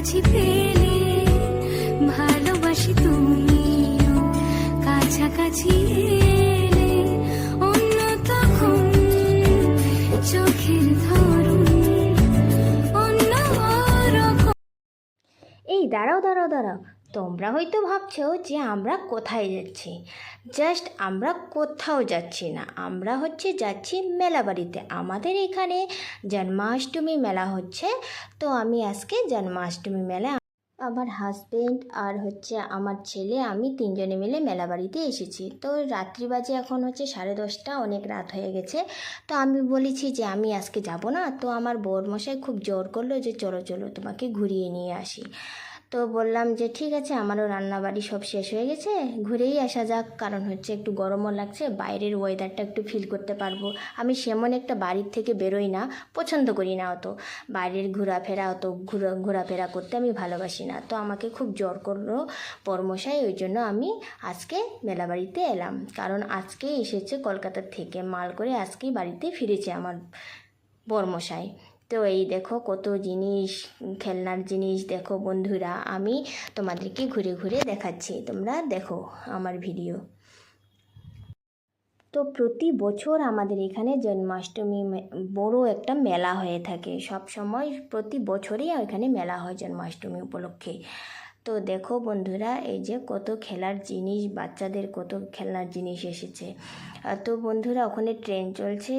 কাছাকাছি পেলে ভালোবাসি তুমি। কাছাকাছি অন্য তখন চোখের ধরুন এই দাঁড়াও দাঁড়াও দাঁড়াও। তোমরা হয়তো ভাবছ যে আমরা কোথায় যাচ্ছি। জাস্ট আমরা কোথাও যাচ্ছি না। আমরা হচ্ছে যাচ্ছি মেলা বাড়িতে। আমাদের এখানে জন্মাষ্টমী মেলা হচ্ছে। তো আমি আজকে জন্মাষ্টমী মেলা আমার হাজবেন্ড আর হচ্ছে আমার ছেলে, আমি তিনজনে মিলে মেলা বাড়িতে এসেছি। তো রাত্রি বাজে এখন হচ্ছে সাড়ে দশটা, অনেক রাত হয়ে গেছে। তো আমি বলেছি যে আমি আজকে যাব না। তো আমার বরমশাই খুব জোর করল যে চলো চলো তোমাকে ঘুরিয়ে নিয়ে আসি। তো বললাম যে, ঠিক আছে, আমারও রান্নাবাড়ি সব শেষ হয়ে গেছে। ঘুরেই আসা যাক। কারণ হচ্ছে একটু গরমও লাগছে, বাইরের ওয়েদারটা একটু ফিল করতে পারব। আমি সেমন একটা বাড়ির থেকে বেরোই না, পছন্দ করি না অত। বাইরের ঘোরাফেরা অত, ঘোরা, ঘোরাফেরা করতে আমি ভালোবাসি না। তো আমাকে খুব জোর করল পরমশাই, ওই জন্য আমি আজকে মেলাবাড়িতে এলাম। কারণ আজকে এসেছে কলকাতা থেকে, মাল করে আজকেই বাড়িতে ফিরেছে আমার বর্মশাই তো এই দেখো কত জিনিস, খেলনার জিনিস দেখো বন্ধুরা। আমি তোমাদেরকে ঘুরে ঘুরে দেখাচ্ছি। তোমরা দেখো আমার ভিডিও। তো প্রতি বছর আমাদের এখানে জন্মাষ্টমী বড় একটা মেলা হয়ে থাকে। সব সময় প্রতি বছরই এখানে মেলা হয় জন্মাষ্টমী উপলক্ষে। তো দেখো বন্ধুরা, এই যে কত খেলার জিনিস, বাচ্চাদের কত খেলনার জিনিস এসেছে। তো বন্ধুরা, ওখানে ট্রেন চলছে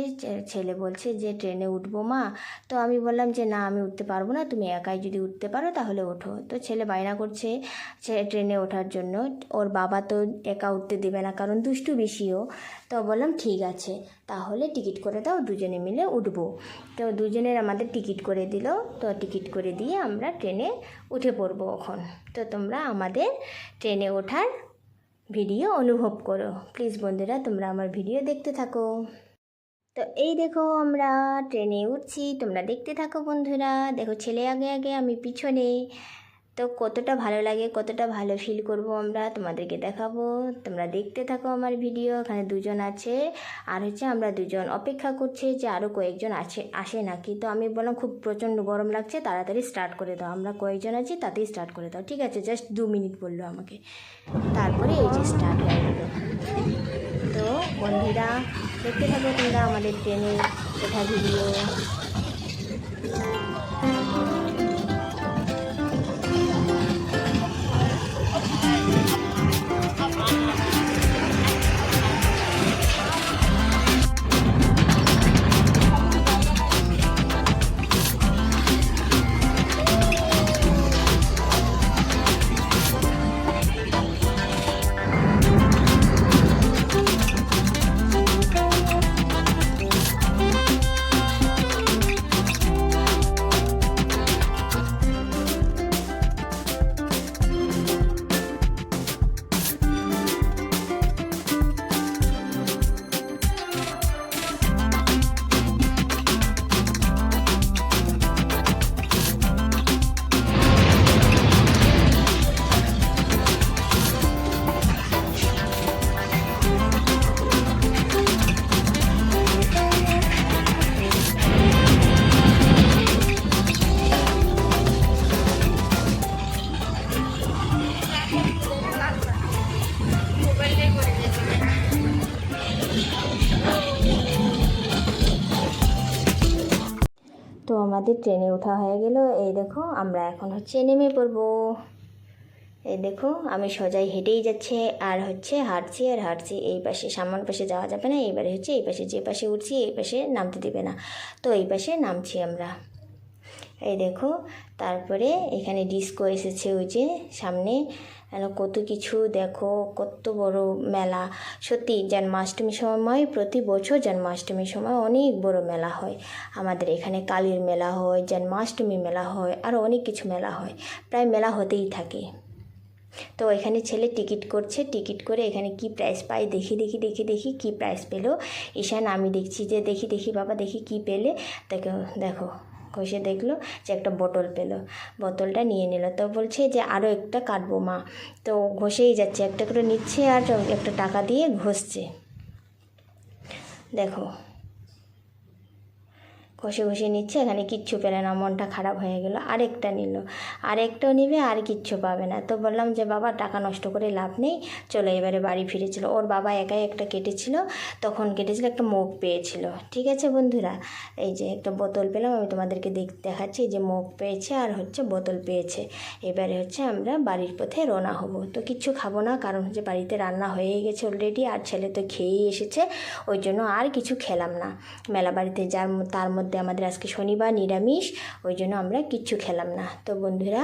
ছেলে বলছে যে ট্রেনে উঠবো মা। তো আমি বললাম যে, না, আমি উঠতে পারব না, তুমি একাই যদি উঠতে পারো, তাহলে ওঠো। তো ছেলে বায়না করছে ট্রেনে ওঠার জন্য। ওর বাবা তো একা উঠতে দেবে না, কারণ দুষ্টু বেশিও। তো বললাম, ঠিক আছে। তাহলে টিকিট করে দাও, দুজনে মিলে উঠব। তো দুজনের আমাদের টিকিট করে দিল। তো টিকিট করে দিয়ে আমরা ট্রেনে উঠে পড়ব এখন। তো তোমরা আমাদের ট্রেনে ওঠার ভিডিও অনুভব করো। প্লিজ বন্ধুরা, তোমরা আমার ভিডিও দেখতে থাকো। তো এই দেখো আমরা ট্রেনে উঠছি, তোমরা দেখতে থাকো বন্ধুরা। দেখো ছেলে আগে আগে আমি পিছনে তো কতটা ভালো লাগে, কতটা ভালো ফিল করব আমরা তোমাদেরকে দেখাবো। তোমরা দেখতে থাকো আমার ভিডিও এখানে দুজন আছে। আর হচ্ছে আমরা দুজন অপেক্ষা করছে যে আরও কয়েকজন আছে, আসে নাকি। তো আমি বললাম, খুব প্রচণ্ড গরম লাগছে, তাড়াতাড়ি স্টার্ট করে দাও। আমরা কয়েকজন আছি, তাতেই স্টার্ট করে দাও। ঠিক আছে জাস্ট দু মিনিট বলল আমাকে। তারপরে এই যে স্টার্ট হয়ে গেল। তো বন্ধুরা, দেখতে থাকো তোমরা আমাদের ট্রেনে ওঠা ভিডিও আমাদের ট্রেনে ওঠা হয়ে গেল। এই দেখো, আমরা এখন হচ্ছে নেমে পড়ব। এই দেখো, আমি সোজাই হেঁটেই যাচ্ছে, আর হচ্ছে হাঁটছি আর হাঁটছি। এই পাশে, সামনের পাশে যাওয়া যাবে না, এইবারে হচ্ছে এই পাশে, যে পাশে উঠছি, এই পাশে নামতে দেবে না। তো এই পাশে নামছি আমরা। এই দেখো, তারপরে এখানে ডিস্কো এসেছে ওই যে সামনে। কত কিছু, দেখো কত বড় মেলা। সত্যি জন্মাষ্টমীর সময়, প্রতি বছর জন্মাষ্টমীর সময় অনেক বড় মেলা হয়। আমাদের এখানে কালীর মেলা হয়, জন্মাষ্টমী মেলা হয় আরও অনেক কিছু মেলা হয়। প্রায় মেলা হতেই থাকে। তো এখানে ছেলে টিকিট করছে, টিকিট করে এখানে কি প্রাইস পাই দেখি দেখি দেখি দেখি কি প্রাইস পেল। ঈশান, আমি দেখছি যে দেখি দেখি, বাবা দেখি কি পেলে। দেখো দেখো। ঘষে দেখল যে একটা বোতল পেল। বোতলটা নিয়ে নিল। তো বলছে যে আরও একটা কাটবো মা। তো ঘষেই যাচ্ছে। একটা করে নিচ্ছে আর একটা টাকা দিয়ে ঘষছে। দেখো ঘষে ঘষে নিচ্ছে, এখানে কিচ্ছু পেলে না, মনটা খারাপ হয়ে গেল। আরেকটা নিল। আরেকটাও নিবে, আর কিচ্ছু পাবে না। তো বললাম যে, বাবা, টাকা নষ্ট করে লাভ নেই, চলো এবারে বাড়ি ফিরেছিল। ওর বাবা একাই একটা কেটেছিল, তখন কেটেছিল একটা মুখ পেয়েছিল। ঠিক আছে বন্ধুরা? এই যে একটা বোতল পেলাম, আমি তোমাদেরকে দেখ, দেখাচ্ছি। যে মুখ পেয়েছে, আর হচ্ছে বোতল পেয়েছে। এবারে হচ্ছে আমরা বাড়ির পথে রওনা হব। তো কিচ্ছু খাব না, কারণ হচ্ছে বাড়িতে রান্না হয়ে গেছে অলরেডি আর ছেলে তো খেয়েই এসেছে, ওই জন্য আর কিছু খেলাম না। মেলা বাড়িতে যার তার মধ্যে আমাদের আজকে শনিবার, নিরামিষ, ওই জন্য আমরা কিচ্ছু খেলাম না। তো বন্ধুরা,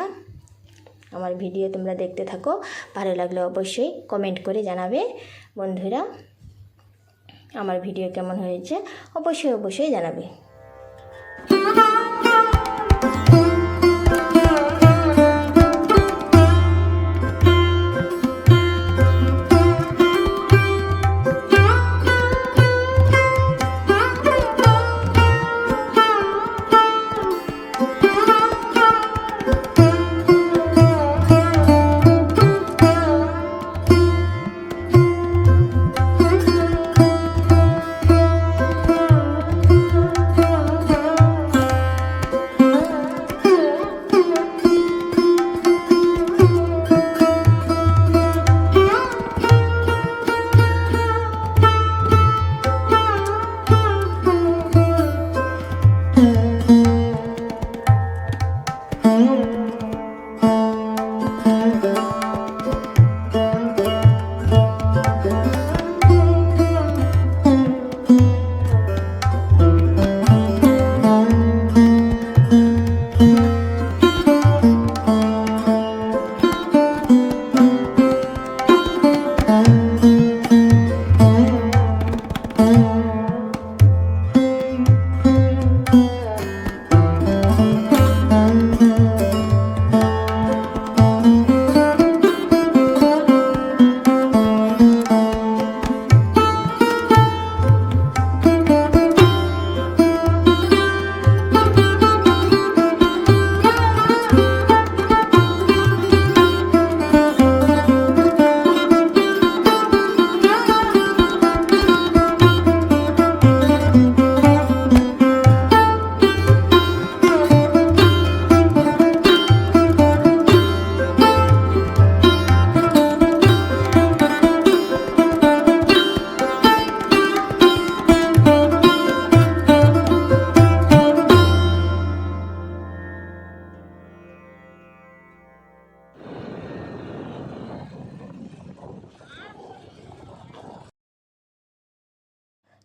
আমার ভিডিও তোমরা দেখতে থাকো, ভালো লাগলে অবশ্যই কমেন্ট করে জানাবে। বন্ধুরা, আমার ভিডিও কেমন হয়েছে অবশ্যই অবশ্যই জানাবে।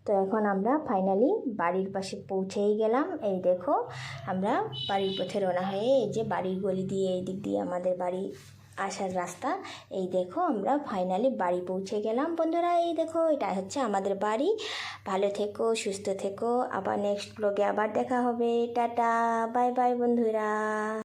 তো এখন আমরা ফাইনালি বাড়ির পাশে পৌঁছেই গেলাম। এই দেখো, আমরা বাড়ির পথে রওনা হয়ে এই যে বাড়ির গলি দিয়ে এই দিক দিয়ে আমাদের বাড়ি আসার রাস্তা, এই দেখো আমরা ফাইনালি বাড়ি পৌঁছে গেলাম। বন্ধুরা, এই দেখো এটা হচ্ছে আমাদের বাড়ি। ভালো থেকো, সুস্থ থেকো। আবার নেক্সট ব্লগে আবার দেখা হবে। টাটা বাই বাই বন্ধুরা।